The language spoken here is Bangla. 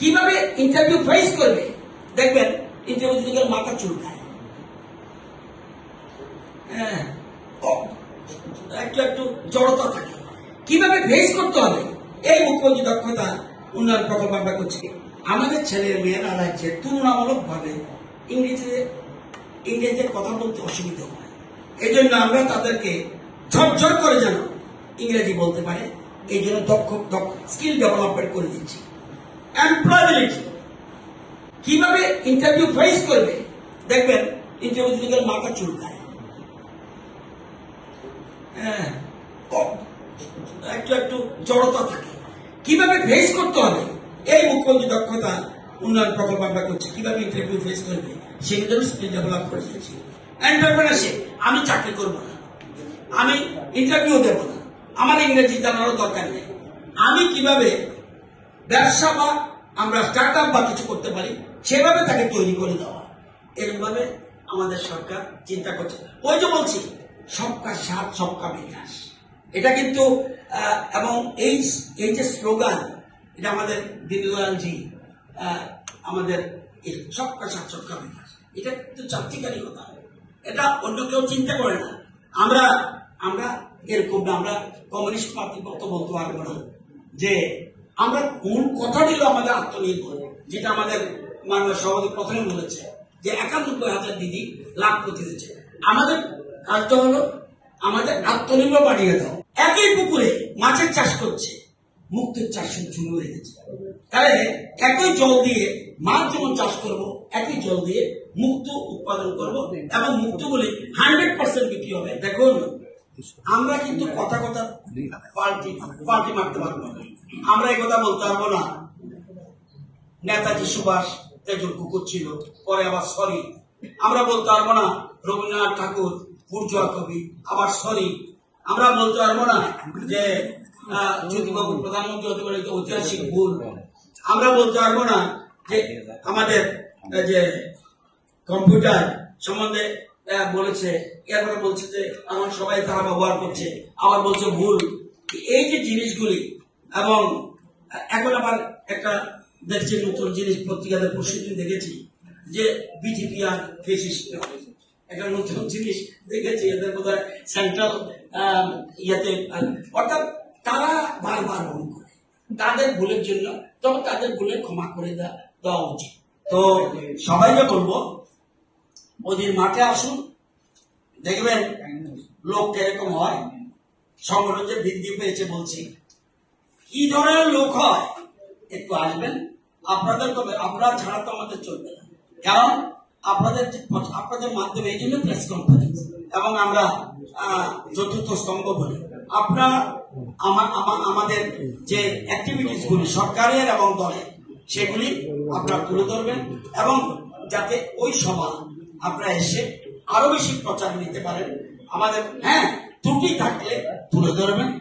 কীভাবে ইন্টারভিউ ফেস করবে? দেখবেন ইন্টারভিউ দিকে মাথা চুলকায় হ্যাঁ একটু একটু জড়তা থাকে। কীভাবে ফেস করতে হবে? এই মুখ্যমন্ত্রী দক্ষতা উন্নয়ন প্রকল্প আমরা করছি। আমাদের ছেলে মেয়েরা রাজ্যে তুলনামূলক ভাবে ইংরেজিতে ইংরেজিতে কথা বলতে অসুবিধা হয়। এই জন্য আমরা তাদেরকে ঝরঝর করে যেন ইংরেজি বলতে পারে। এই জন্য দক্ষ দক্ষ স্কিল ডেভেলপমেন্ট করে দিচ্ছি। এমপ্লয়াবিলিটি কীভাবে ইন্টারভিউ ফেস করবে? দেখবেন ইন্টারভিউ দিকে মাথা চুলকায়। হ্যাঁ একটু একটু জড়তা থাকে। কীভাবে ফেস করতে হবে? এই মুখ্যমন্ত্রী দক্ষতা উন্নয়ন প্রকল্প আমরা করছি। কীভাবে ইন্টারভিউ ফেস করবে? সেগুলো স্কিল ডেভেলপ করে দিয়েছি এন্টারপ্রেনারশিপ আমি চাকরি করব না। আমি ইন্টারভিউ দেব না। আমার ইংরেজি জানারও দরকার নেই। আমি কীভাবে ব্যবসা বা আমরা স্টার্ট আপ বা কিছু করতে পারি, সেভাবে তাকে তৈরি করে দেওয়া এরকমভাবে আমাদের সরকার চিন্তা করছে। ওই যে বলছি, সবকা সাথ, সবকা বিকাশ। এটা কিন্তু এবং এই এই যে স্লোগান, এটা আমাদের দীনদয়ালজি আমাদের সবকা সাথ, সবকা বিকাশ। এটা কিন্তু চাকরিকারী কথা এটা অন্য কেউ চিন্তা করে না। আমরা আমরা এরকম আমরা কমিউনিস্ট পার্টি কত বলতে পারব না যে আমরা মূল কথা দিল আমাদের আত্মনির্ভর, যেটা আমাদের মাননীয় সভাপতি প্রথমে বলেছে, যে একানব্বই হাজার দিদি লাভ করতে দিচ্ছে আমাদের কাজটা হলো আমাদের আত্মনির্ভর বাড়িয়ে দাও। একই পুকুরে মাছের চাষ করছে, মুক্তের চাষ শুরু হয়ে গেছে। তাহলে একই জল দিয়ে মাছ যেমন চাষ করব, একই জল দিয়ে মুক্ত উৎপাদন করব, এবং মুক্ত বলে হান্ড্রেড পার্সেন্ট বিক্রি হবে। দেখুন আমরা কিন্তু কথা কথা পাল্টি পাল্টি মারতে পারব না। আমরা এই কথা বলতে পারব না। নেতাজি সুভাষ তেজুর কুকুর ছিল, পরে আবার সরি। আমরা বলতে পারব না, রবীন্দ্রনাথ ঠাকুর পূর্জয়া কবি, আবার সরি। আমরা বলতে পারব না যে জ্যোতিবাবু প্রধানমন্ত্রী হতে পারে, ঐতিহাসিক ভুল। আমরা বলতে পারব না যে আমাদের যে কম্পিউটার সম্বন্ধে বলেছে, এরপরে বলছে যে, আমার সবাই তারা ব্যবহার করছে। আবার বলছে ভুল। এই যে জিনিসগুলি, এবং এখন আবার একটা দেখছি নতুন জিনিস পত্রিকাতে প্রস্তুতি দেখেছি, যে বিজেপি আর ফেসিস্ট একটা নতুন জিনিস দেখেছি, এদের বোধ হয় সেন্ট্রাল ইয়েতে, অর্থাৎ তারা বারবার ভুল করে। তাদের ভুলের জন্য, তবে তাদের ভুলে ক্ষমা করে দেওয়া দেওয়া উচিত। তো সবাইকে বলব ওদের মাঠে আসুন, দেখবেন লোক কীরকম হয়, সংগঠন যে বৃদ্ধি পেয়েছে বলছি। কি ধরনের লোক হয়? একটু আসবেন, আপনাদের তবে আপনারা ছাড়া তো আমাদের চলবে না। কারণ আপনাদের আপনাদের মাধ্যমে এই জন্য প্রেস কনফারেন্স এবং আমরা চতুর্থ স্তম্ভ বলি। আপনারা আমা- আমা- আমাদের যে অ্যাক্টিভিটিস গুলি সরকারের এবং দলের, সেগুলি আপনারা তুলে ধরবেন। এবং যাতে ওই সভা আপনারা এসে আরও বেশি প্রচার নিতে পারেন। আমাদের হ্যাঁ ত্রুটি থাকলে তুলে ধরবেন।